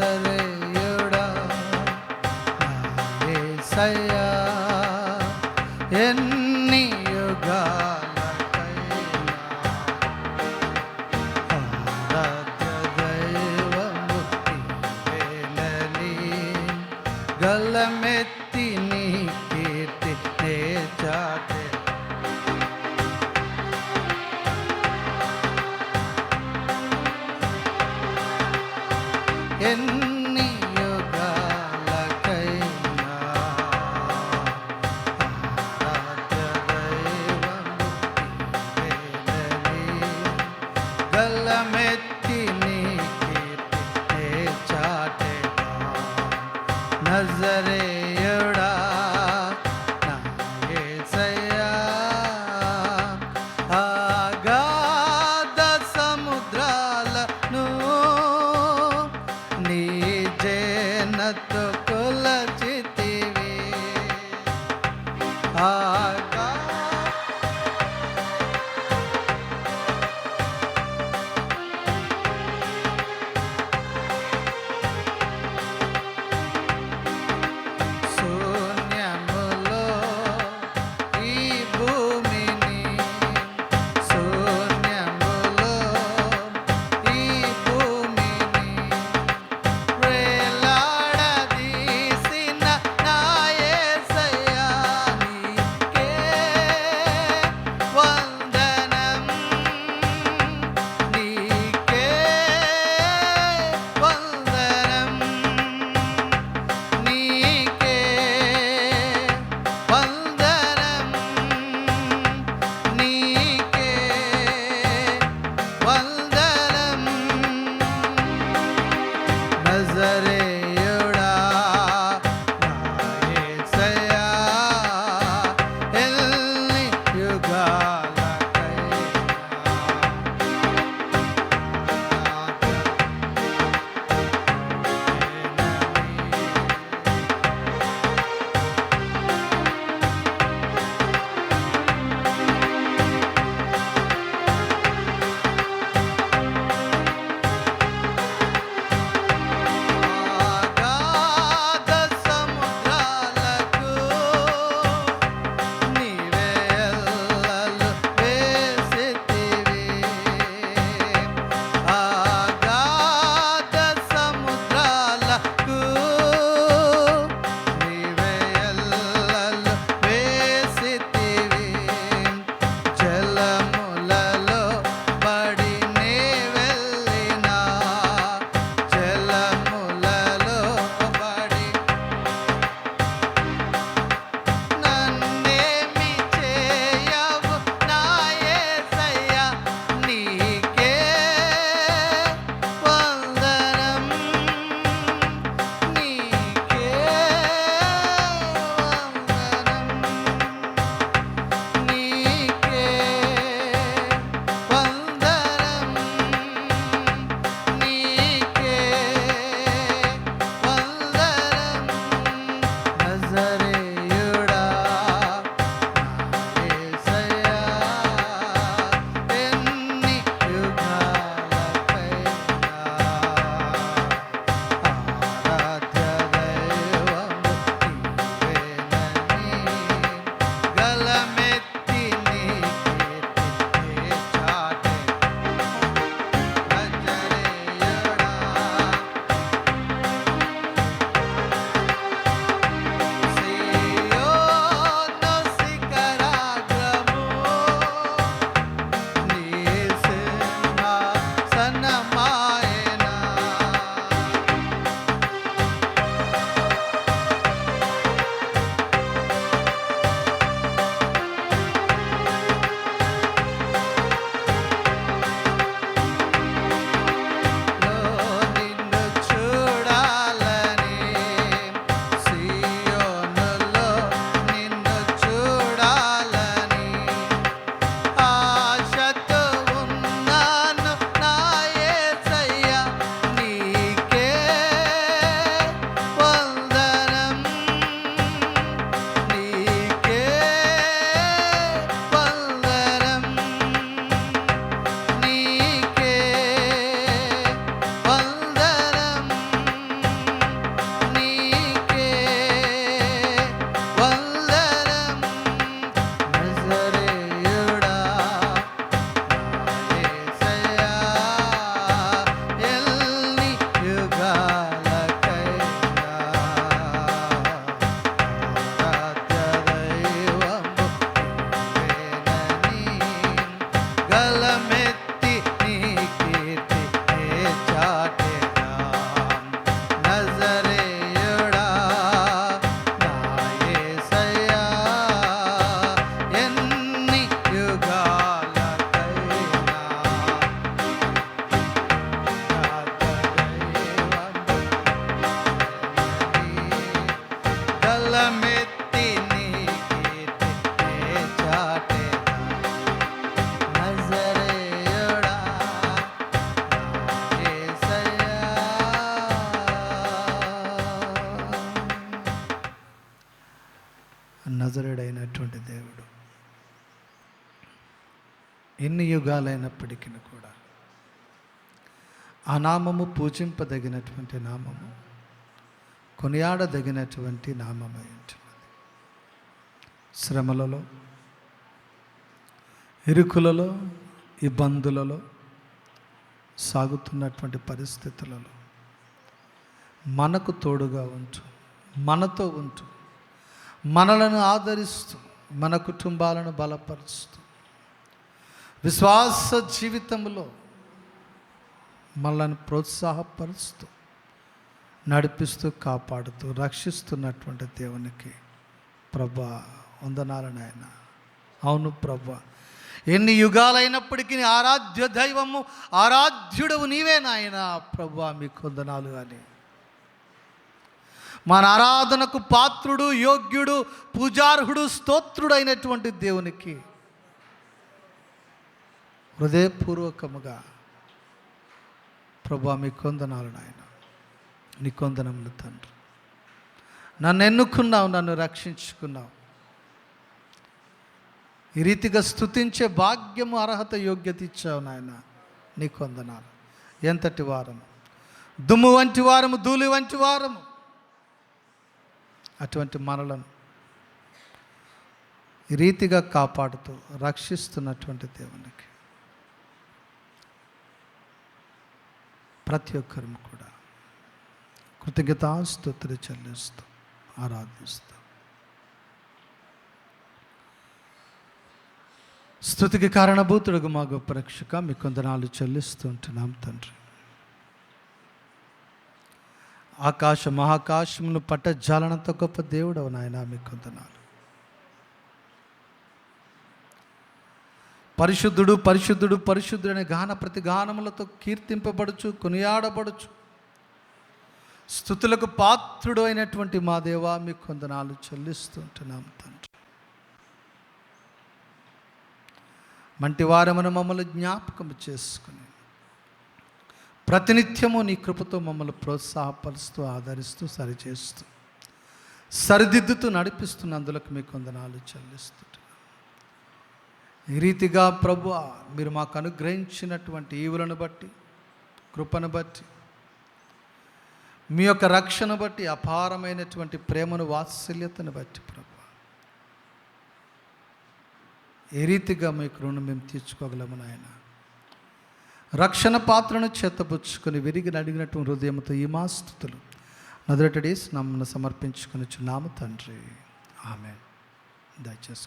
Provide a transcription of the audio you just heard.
నజరేయుడా నా యేసయ్యా ఎన్ని యుగాలకైనా ఆరాధ్య దైవము నీవేనని గల్లమెత్తి నజరేయుడా నా యేసయ్యా, అగాధ సముద్రాలను నీ జేనతో కొలచితివి ఆగా నజరుడైనటువంటి దేవుడు. ఎన్ని యుగాలైనప్పటికీ కూడా ఆ నామము పూజింపదగినటువంటి నామము కొనియాడదగినటువంటి నామమై ఉంటున్నది శ్రమలలో ఇరుకులలో ఇబ్బందులలో సాగుతున్నటువంటి పరిస్థితులలో మనకు తోడుగా ఉంటూ మనతో ఉంటూ మనలను ఆదరిస్తూ మన కుటుంబాలను బలపరుస్తూ. విశ్వాస జీవితంలో మనల్ని ప్రోత్సాహపరుస్తూ నడిపిస్తూ కాపాడుతూ రక్షిస్తున్నటువంటి దేవునికి ప్రభా వందనాలు నాయన. అవును ప్రభా. ఎన్ని యుగాలైనప్పటికీ ఆరాధ్య దైవము ఆరాధ్యుడవు నీవే నాయన. ప్రభా మీకు వందనాలు అని మన ఆరాధనకు పాత్రుడు యోగ్యుడు పూజార్హుడు స్తోత్రుడైనటువంటి దేవునికి హృదయపూర్వకముగా ప్రభా మీ కొందనాలు నాయన. నీ కొందనములు తండ్రి. నన్ను ఎన్నుకున్నావు నన్ను రక్షించుకున్నావు. ఈ రీతిగా స్తుతించే భాగ్యము అర్హత యోగ్యత ఇచ్చావు నాయన నీ కొందనాలు. ఎంతటి వారము? దుమ్ము వంటి వారము ధూళి వంటి వారము. అటువంటి మనలను రీతిగా కాపాడుతూ రక్షిస్తున్నటువంటి దేవునికి. ప్రతి ఒక్కరు కూడా కృతజ్ఞతాస్తుతులు చెల్లిస్తూ ఆరాధిస్తూ. స్థుతికి కారణభూతుడుగు మా గొప్ప రక్షక మీ కొందనాలు చెల్లిస్తూ ఉంటున్నాం తండ్రి. ఆకాశ మహాకాశమును పట్టజాలనంత గొప్ప దేవుడవు నాయన మీ కొందనాలు. పరిశుద్ధుడు పరిశుద్ధుడు పరిశుద్ధుడు అనే గాన ప్రతి గానములతో కీర్తింపబడుచు కొనియాడబడుచు. స్థుతులకు పాత్రుడు అయినటువంటి మా దేవా మీ కొందనాలు చెల్లిస్తుంటున్నాం తండ్రి. మంటి వారమును మమ్మల్ని జ్ఞాపకం చేసుకుని ప్రతినిత్యము నీ కృపతో మమ్మల్ని ప్రోత్సాహపరుస్తూ ఆదరిస్తూ సరిచేస్తూ సరిదిద్దుతూ నడిపిస్తున్నందులకు మీ కొందనాలు చెల్లిస్తుంటున్నాం ఈ రీతిగా ప్రభు మీరు మాకు అనుగ్రహించినటువంటి ఈవులను బట్టి కృపను బట్టి మీ యొక్క రక్షణ బట్టి అపారమైనటువంటి ప్రేమను వాత్సల్యతను బట్టి ప్రభు. ఏ రీతిగా మీకు రుణం మేము తీర్చుకోగలము నాయనా. రక్షణ పాత్రను చేతపుచ్చుకొని విరిగి అడిగినట్టు హృదయంతో ఈ మాస్తుతులు నమ్మను సమర్పించుకొని చున్నాము తండ్రి. ఆమె దయచేసి